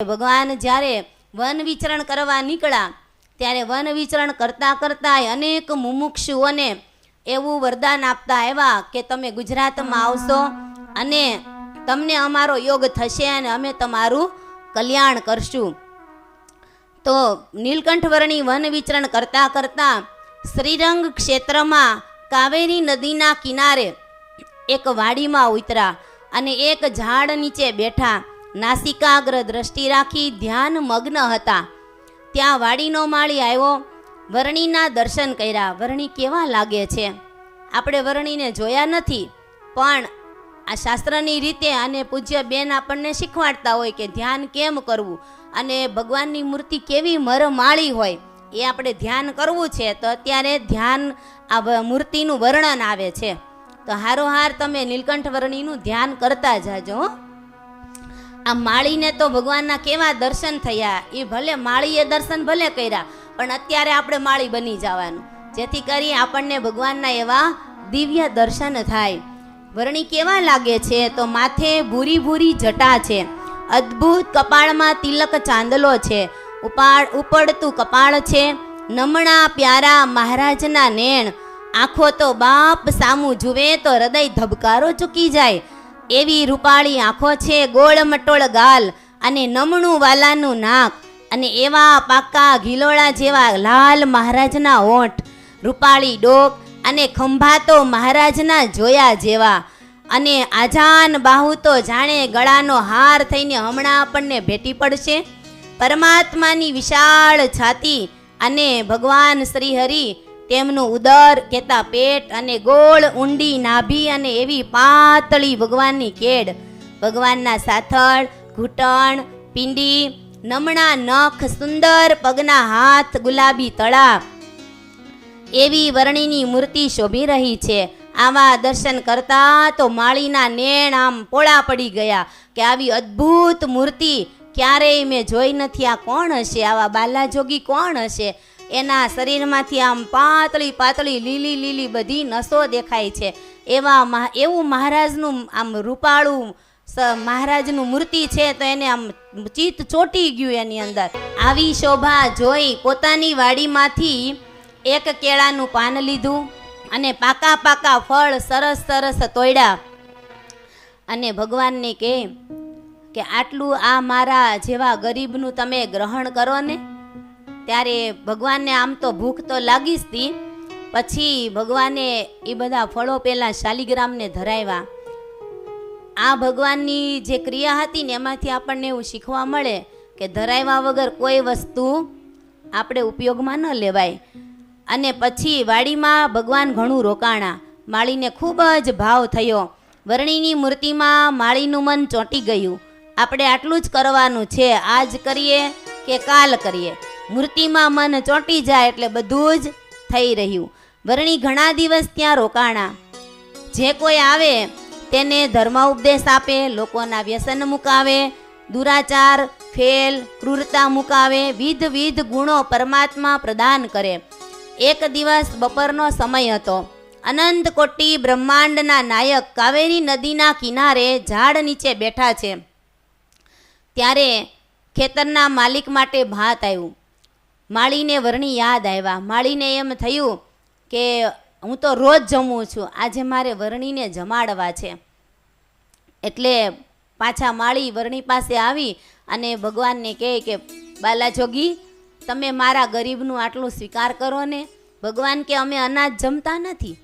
ભગવાન જ્યારે વન વિચરણ કરવા નીકળ્યા, ત્યારે વન વિચરણ કરતાં કરતાં અનેક મુમુક્ષુઓને એવું વરદાન આપતા આવ્યા કે તમે ગુજરાતમાં આવશો અને તમને અમારો યોગ થશે અને અમે તમારું કલ્યાણ કરશું. તો નીલકંઠવર્ણી વન વિચરણ કરતાં કરતાં શ્રીરંગ ક્ષેત્રમાં કાવેરી નદીના કિનારે એક વાડીમાં ઉતરા અને એક ઝાડ નીચે બેઠા. નાસિકાગ્ર દ્રષ્ટિ રાખી ધ્યાન મગ્ન હતા. ત્યાં વાડીનો માળી આવ્યો. વરણીના દર્શન કર્યા. વરણી કેવા લાગે છે? આપણે વરણીને જોયા નથી, પણ આ શાસ્ત્રની રીતે અને પૂજ્ય બેન આપણને શીખવાડતા હોય કે ધ્યાન કેમ કરવું અને ભગવાનની મૂર્તિ કેવી મરમાળી હોય, એ આપણે ધ્યાન કરવું છે, તો અત્યારે ધ્યાન આ મૂર્તિનું વર્ણન આવે છે. તો હારોહાર તમે નીલકંઠ વર્ણીનું ધ્યાન કરતા જાજો, હો. આ માળીને તો ભગવાનના કેવા દર્શન થયા? એ ભલે માળીએ દર્શન ભલે કર્યા, પણ અત્યારે આપણે માળી બની જવાનું. જેથી કરી આપણને ભગવાનના એવા દિવ્ય દર્શન થાય. વર્ણી કેવા લાગે છે? તો માથે ભૂરી ભૂરી જટા છે. અદ્ભુત કપાળમાં તિલક ચાંદલો છે. ઉપાડ ઉપડતું કપાળ છે. નમણા પ્યારા મહારાજના નેણ. આંખો તો બાપ સામું જુએ તો હૃદય ધબકારો ચૂકી જાય. એવી રૂપાળી આંખો છે ગોળમટોળ ગાલ અને નમણું વાલાનું નાક અને એવા પાકા ઘીલોળા જેવા લાલ મહારાજના હોઠ. રૂપાળી ડોક અને ખંભાતો મહારાજના જોયા જેવા. અને આજાન બાહુ તો જાણે ગળાનો હાર થઈને હમણાં આપણને ભેટી પડશે. પરમાત્માની વિશાળ છાતી અને ભગવાન શ્રી હરિ તેમનું ઉદર કેતા પેટ અને ગોળ, ઊંડી, નાભી અને એવી પાતળી ભગવાનની કેડ. ભગવાનના સાથળ, ઘૂંટણ, પિંડી, નમણા નખ સુંદર, પગના હાથ ગુલાબી તળા. એવી વર્ણિની મૂર્તિ શોભી રહી છે. આવા દર્શન કરતા તો માળીના નેણ આમ પોળા પડી ગયા કે આવી અદ્ભુત મૂર્તિ ક્યારેય મેં જોઈ નથી. આ કોણ હશે? આવા બાલાજોગી કોણ હશે? એના શરીરમાંથી આમ પાતળી પાતળી લીલી લીલી બધી નસો દેખાય છે. એવા એવું મહારાજનું આમ રૂપાળું મહારાજનું મૂર્તિ છે તો એને આમ ચિત્ત ચોટી ગયું એની અંદર. આવી શોભા જોઈ પોતાની વાડીમાંથી એક કેળાનું પાન લીધું અને પાકા પાકા ફળ સરસ સરસ તોડ્યા અને ભગવાનને કહે કે આટલું આ મારા જેવા ગરીબનું તમે ગ્રહણ કરો ને? ત્યારે ભગવાનને આમ તો ભૂખ તો લાગી જ હતી પછી ભગવાને એ બધા ફળો પહેલાં શાલિગ્રામને ધરાવ્યા. આ ભગવાનની જે ક્રિયા હતી ને એમાંથી આપણને એવું શીખવા મળે કે ધરાવ્યા વગર કોઈ વસ્તુ આપણે ઉપયોગમાં ન લેવાય. અને પછી વાડીમાં ભગવાન ઘણું રોકાણા. માળીને ખૂબ જ ભાવ થયો. વર્ણિની મૂર્તિમાં માળીનું મન ચોંટી ગયું. આપણે આટલું જ કરવાનું છે. આજ કરીએ કે કાલ કરીએ? મૂર્તિમાં મન ચોંટી જાય એટલે બધું જ થઈ રહ્યું. વરણી ઘણા દિવસ ત્યાં રોકાણા. જે કોઈ આવે તેને ધર્મ ઉપદેશ આપે, લોકોના વ્યસન મુકાવે, દુરાચાર, ફેલ, ક્રૂરતા મુકાવે, વિધ વિધ ગુણો પરમાત્મા પ્રદાન કરે. એક દિવસ બપોરનો સમય હતો. અનંત કોટી બ્રહ્માંડના નાયક કાવેરી નદીના કિનારે ઝાડ નીચે બેઠા છે. ત્યારે ખેતરના માલિક માટે ભાત આવ્યું. માળીને વરણી યાદ આવ્યા. માળીને એમ થયું કે હું તો રોજ જમું છું. આજે મારે વરણીને જમાડવા છે. એટલે પાછા માળી વરણી પાસે આવી અને ભગવાનને કહે કે, બાલાજોગી, તમે મારા ગરીબનું આટલું સ્વીકાર કરો ને? ભગવાન કે, અમે અનાજ જમતા નથી.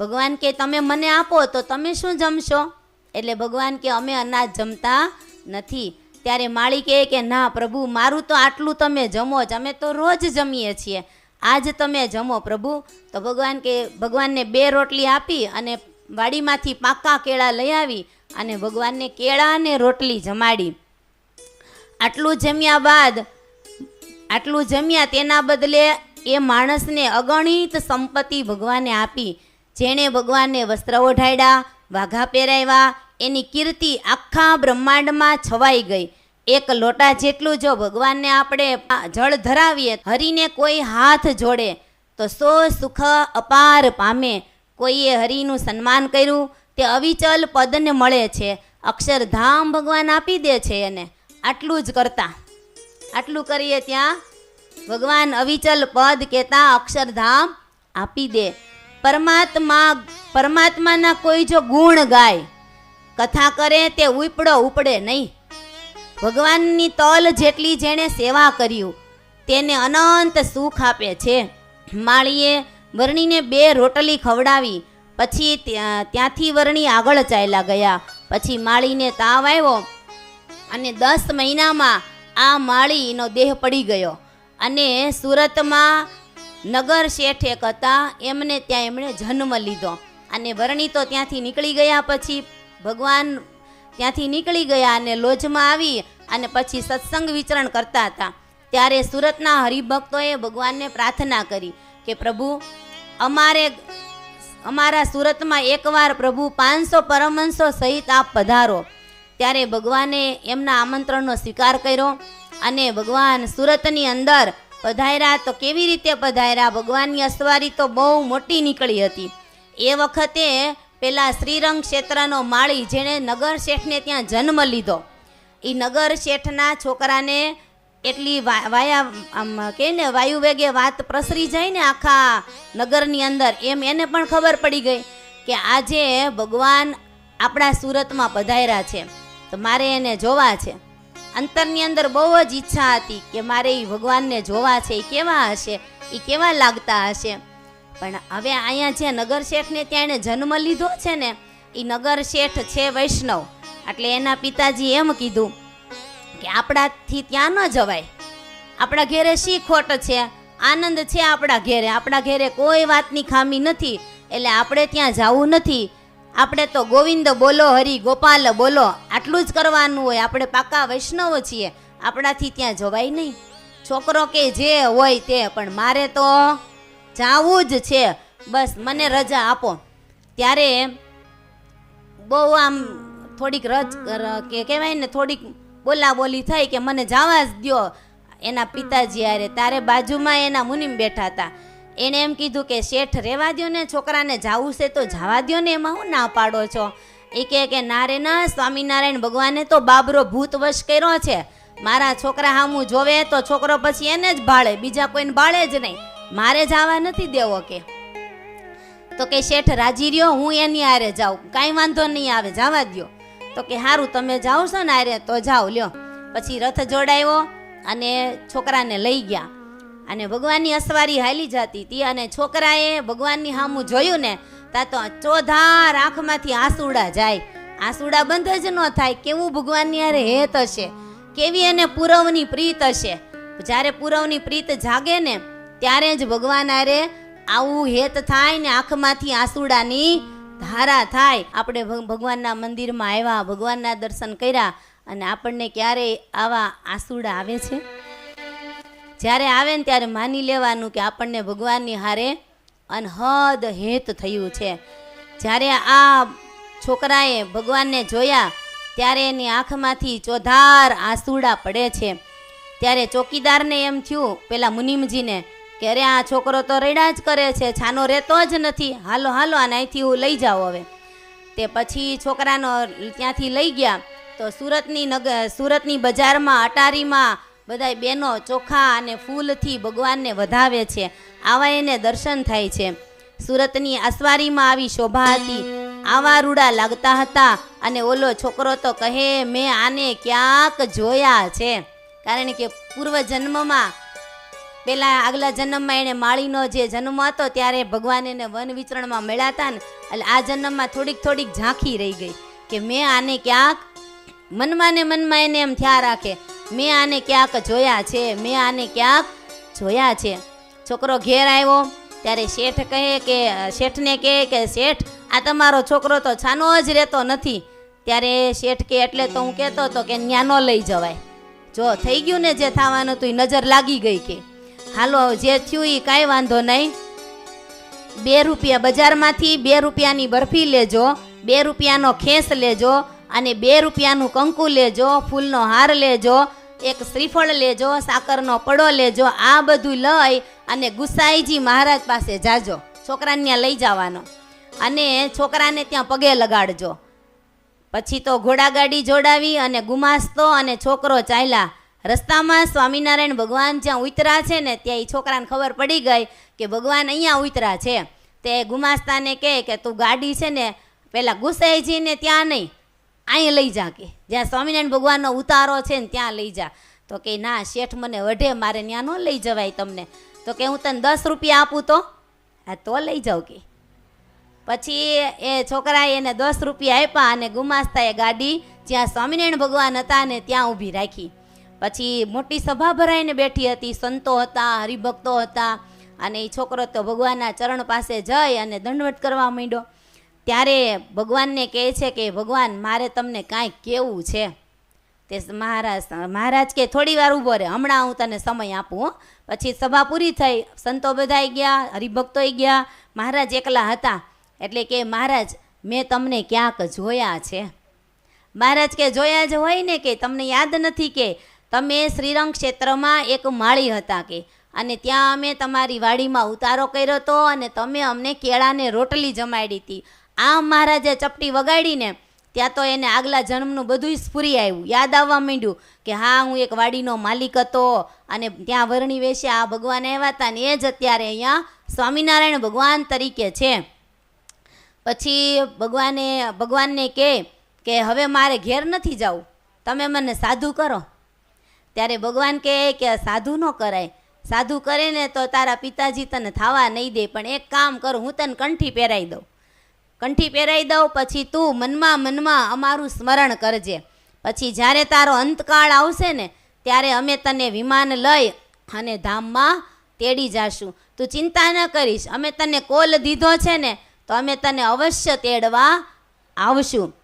ભગવાન કે, તમે મને આપો તો તમે શું જમશો? એટલે ભગવાન કે, અમે અનાજ જમતા નથી. ત્યારે માળી કહે કે, ના, પ્રભુ, મારું તો આટલું તમે જમો જ. અમે તો રોજ જમીએ છીએ. આજ તમે જમો, પ્રભુ. તો ભગવાન કે, ભગવાનને બે રોટલી આપી અને વાડીમાંથી પાકા કેળા લઈ આવી અને ભગવાનને કેળા અને રોટલી જમાડી. આટલું જમ્યા બાદ, આટલું જમ્યા તેના બદલે એ માણસને અગણિત સંપત્તિ ભગવાને આપી, જેણે ભગવાનને વસ્ત્ર ઓઢાડ્યા વાઘા પહેરાવ્યા. એની કીર્તિ આખા બ્રહ્માંડમાં છવાઈ ગઈ. એક લોટા જેટલું જો ભગવાનને આપણે જળ ધરાવીએ, હરીને કોઈ હાથ જોડે, તો સો સુખ અપાર પામે. કોઈએ હરિનું સન્માન કર્યું, તે અવિચલ પદને મળે છે. અક્ષરધામ ભગવાન આપી દે છે એને. આટલું જ કરતા. આટલું કરીએ ત્યાં ભગવાન અવિચલ પદ કહેતા અક્ષરધામ આપી દે. પરમાત્મા પરમાત્માના કોઈ જો ગુણ ગાય, કથા કરે તે ઉપડો ઉપડે નહીં. ભગવાનની તલ જેટલી જેણે સેવા કર્યું, તેને અનંત સુખ આપે છે. માળીએ વરણીને બે રોટલી ખવડાવી, પછી ત્યાંથી વરણી આગળ ચાલ્યા ગયા. પછી માળીને તાવ આવ્યો અને દસ મહિનામાં આ માળીનો દેહ પડી ગયો અને સુરતમાં નગર શેઠ એક હતા એમને ત્યાં એમણે જન્મ લીધો. અને વર્ણી ત્યાંથી નીકળી ગયા પછી ભગવાન ત્યાંથી નીકળી ગયા અને લોજમાં આવી અને પછી સત્સંગ વિચરણ કરતા હતા. ત્યારે સુરતના હરિભક્તોએ ભગવાનને પ્રાર્થના કરી કે, પ્રભુ, અમારે અમારા સુરતમાં એકવાર પ્રભુ પાંચસો પરમહંસો સહિત આપ પધારો. ત્યારે ભગવાને એમના આમંત્રણનો સ્વીકાર કર્યો અને ભગવાન સુરતની અંદર પધાર્યા તો કેવી રીતે પધાર્યા? ભગવાનની અસવારી તો બહુ મોટી નીકળી હતી. એ વખતે પેલા શ્રીરંગ ક્ષેત્રનો માળી જેણે નગર શેઠને ત્યાં જન્મ લીધો. એ નગર શેઠના છોકરાને એટલી વાયા, આમ કહે ને, વાયુ વેગે વાત પ્રસરી જાય ને આખા નગરની અંદર, એમ એને પણ ખબર પડી ગઈ કે આજે ભગવાન આપણા સુરતમાં પધાર્યા છે. તો મારે એને જોવા છે. અંતરની અંદર બહુ જ ઈચ્છા હતી કે મારે એ ભગવાનને જોવા છે એ કેવા હશે એ કેવા લાગતા હશે. પણ હવે અહીંયા જે નગર શેઠને ત્યાં એણે જન્મ લીધો છે ને એ નગર શેઠ છે વૈષ્ણવ. એટલે એના પિતાજી એમ કીધું કે આપણાથી ત્યાં ન જવાય. આપણા ઘેરે શી ખોટ છે? આનંદ છે આપણા ઘેરે. આપણા ઘેરે કોઈ વાતની ખામી નથી. એટલે આપણે ત્યાં જવું નથી. આપણે તો ગોવિંદ બોલો, હરિ ગોપાલ બોલો, આટલું જ કરવાનું હોય. આપણે પાકા વૈષ્ણવ છીએ. આપણાથી ત્યાં જવાય નહીં. છોકરો કે જે હોય તે, પણ મારે તો જાવું જ છે. બસ મને રજા આપો. ત્યારે બહુ આમ થોડીક રજ કે કહેવાય ને, થોડીક બોલા બોલી થઈ કે મને જવા જ દ્યો. એના પિતાજી આરે તારે બાજુમાં એના મુનિમ બેઠા હતા. એણે એમ કીધું કે શેઠ રહેવા દ્યો ને, છોકરાને જાવું છે તો જવા દ્યો ને, એમાં હું ના પાડો છો? એ કહે કે ના ના, સ્વામિનારાયણ ભગવાને તો બાબરો ભૂતવશ કર્યો છે. મારા છોકરા હામું જોવે તો છોકરો પછી એને જ ભાળે, બીજા કોઈને ભાળે જ નહીં. મારે જવા નથી દેવો કે. તો કે શેઠ રાજી રહ્યો, હું એની આરે જાઉં. કાંઈ વાંધો નહીં આવે, જવા દ્યો. તો કે સારું તમે જાઓ છો ને આરે તો જાઓ લ્યો. પછી રથ જોડાયો અને છોકરાને લઈ ગયા. અને ભગવાનની અસવારી હાલી જતી હતી અને છોકરાએ ભગવાનની સામું જોયું ને, તા તો ચોધાર આંખમાંથી આંસુડા જાય. આંસુડા બંધ જ ન થાય, કેવું ભગવાનની આરે હેત હશે? કેવી એને પૂરવની પ્રીત હશે? જ્યારે પૂરવની પ્રીત જાગે ને, ત્યારે જ ભગવાન આરે આવું હેત થાય ને આંખમાંથી આંસુડાની ધારા થાય. આપણે ભગ- ભગવાનના મંદિરમાં આવ્યા, ભગવાનના દર્શન કર્યા, અને આપણને ક્યારેય આવા આંસુડા આવે છે? જ્યારે આવે ને ત્યારે માની લેવાનું કે આપણને ભગવાનની હારે અનહદ હેત થયું છે. જ્યારે આ છોકરાએ ભગવાનને જોયા, ત્યારે એની આંખમાંથી ચોધાર આંસુડા પડે છે. ત્યારે ચોકીદારને એમ થયું, પેલા મુનિમજીને કે અરે આ છોકરો તો રેડા જ કરે છે, છાનો રહેતો જ નથી. હાલો હાલો, આને અહીંથી હું લઈ જાઓ હવે. તે પછી છોકરાનો ત્યાંથી લઈ ગયા. તો સુરતની નગર સુરતની બજારમાં, અટારીમાં બધાય બહેનો ચોખા અને ફૂલથી ભગવાનને વધાવે છે. આવા એને દર્શન થાય છે. સુરતની આસવારીમાં આવી શોભા હતી. આવા રૂડા લાગતા હતા અને ઓલો છોકરો તો કહે, મેં આને ક્યાંક જોયા છે. કારણ કે પૂર્વ જન્મમાં, પેલા આગલા જન્મમાં એણે માળીનો જે જન્મ હતો ત્યારે ભગવાન એને વન વિચરણમાં મળ્યા ને, એટલે આ જન્મમાં થોડીક થોડીક ઝાંખી રહી ગઈ કે મેં આને ક્યાંક મનમાં ને મનમાં એને એમ થયા રાખે. મેં આને ક્યાંક જોયા છે, મેં આને ક્યાંક જોયા છે. છોકરો ઘેર આવ્યો, ત્યારે શેઠ કહે કે, શેઠને કહે કે, શેઠ, આ તમારો છોકરો તો છાનો જ રહેતો નથી. ત્યારે શેઠ કે એટલે તો હું કહેતો હતો કે ન્યાનો લઈ જવાય. જો થઈ ગયું ને જે થવાનું હતું એ નજર લાગી ગઈ કે. હાલો, જે થયું એ કાંઈ વાંધો નહીં. બે રૂપિયા બજારમાંથી બે રૂપિયાની બરફી લેજો, બે રૂપિયાનો ખેસ લેજો અને બે રૂપિયાનું કંકુ લેજો, ફૂલનો હાર લેજો, એક શ્રીફળ લેજો, સાકરનો પડો લેજો, આ બધું લઈ અને ગુસાઈજી મહારાજ પાસે જાજો. છોકરાને ત્યાં લઈ જવાનો. અને છોકરાને ત્યાં પગે લગાડજો. પછી તો ઘોડાગાડી જોડાવી અને ગુમાસ્તો અને છોકરો ચાલ્યા. રસ્તામાં સ્વામિનારાયણ ભગવાન જ્યાં ઉતરા છે ને, ત્યાં એ છોકરાને ખબર પડી ગઈ કે ભગવાન અહીંયા ઉતરા છે. તે ગુમાસ્તાને કહે કે તું ગાડી છે ને પહેલાં ગુસાઈજીને ત્યાં નહીં. અહીં લઈ જા કે. જ્યાં સ્વામિનારાયણ ભગવાનનો ઉતારો છે ને ત્યાં લઈ જા. તો કે, ના, શેઠ, મને વઢે, મારે ત્યાં ન લઈ જવાય તમને. તો કે, હું તને દસ રૂપિયા આપું તો? હા, તો લઈ જાઉં કે. પછી એ છોકરાએ એને દસ રૂપિયા આપ્યા અને ગુમાસ્તાએ ગાડી જ્યાં સ્વામિનારાયણ ભગવાન હતા ને ત્યાં ઊભી રાખી. પછી મોટી સભા ભરાઈને બેઠી હતી, સંતો હતા, હરિભક્તો હતા. અને એ છોકરો તો ભગવાનના ચરણ પાસે જઈ અને દંડવટ કરવા માંડ્યો. ત્યારે ભગવાનને કહે છે કે, ભગવાન, મારે તમને કાંઈક કહેવું છે. તે મહારાજ મહારાજ કે, થોડી વાર ઊભો રહે, હમણાં હું તને સમય આપું, હો. પછી સભા પૂરી થઈ, સંતો બધાય ગયા, હરિભક્તોય ગયા, મહારાજ એકલા હતા. એટલે કે, મહારાજ, મેં તમને ક્યાંક જોયા છે. મહારાજ કે, જોયા જ હોય ને કે, તમને યાદ નથી કે, તમે શ્રીરંગ ક્ષેત્રમાં એક માળી હતા કે, અને ત્યાં અમે તમારી વાડીમાં ઉતારો કર્યો હતો અને તમે અમને કેળાને રોટલી જમાડી હતી આમ મહારાજે ચપટી વગાડીને ત્યાં તો એને આગલા જન્મનું બધું સ્ફૂરી આવ્યું યાદ આવવા માંડ્યું કે હા, હું એક વાડીનો માલિક હતો અને ત્યાં વર્ણી વેશે આ ભગવાન આવ્યા હતા ને એ જ અત્યારે અહીંયા સ્વામિનારાયણ ભગવાન તરીકે છે. પછી ભગવાને, ભગવાનને કહે કે હવે મારે ઘેર નથી જવું. તમે મને સાધુ કરો. ત્યારે ભગવાન કહે કે સાધુ ન કરાય. સાધુ કરે ને તો તારા પિતાજી તને થવા નહીં દે, પણ એક કામ કરું, હું તને કંઠી પહેરાવી દઉં. કંઠી પહેરાવી દઉં, પછી તું મનમાં મનમાં અમારું સ્મરણ કરજે. પછી જ્યારે તારો અંતકાળ આવશે ને, ત્યારે અમે તને વિમાન લઈ અને ધામમાં તેડી જાશું. તું ચિંતા ન કરીશ, અમે તને કોલ દીધો છે ને, તો અમે તને અવશ્ય તેડવા આવશું.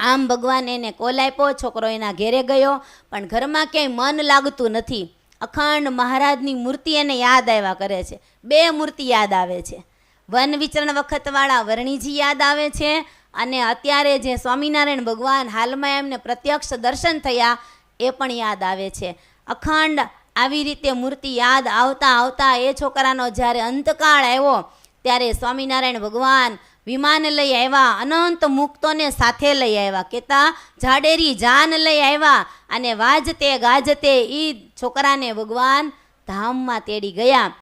આમ ભગવાન એને કોલ આપ્યો, છોકરો એના ઘેરે ગયો, પણ ઘરમાં ક્યાંય મન લાગતું નથી. અખંડ મહારાજની મૂર્તિ એને યાદ આવ્યા કરે છે. બે મૂર્તિ યાદ આવે છે. વન વિચરણ વખતવાળા વર્ણિજી યાદ આવે છે. અને અત્યારે જે સ્વામિનારાયણ ભગવાન હાલમાં એમને પ્રત્યક્ષ દર્શન થયા એ પણ યાદ આવે છે. અખંડ આવી રીતે મૂર્તિ યાદ આવતા આવતા એ છોકરાનો જ્યારે અંતકાળ આવ્યો, ત્યારે સ્વામિનારાયણ ભગવાન વિમાન લઈ આવ્યા, અનંત મુક્તોને સાથે લઈ આવ્યા. કેતા જાડેરી જાન લઈ આવ્યા અને વાજતે ગાજતે એ છોકરાને ભગવાન ધામમાં તેડી ગયા.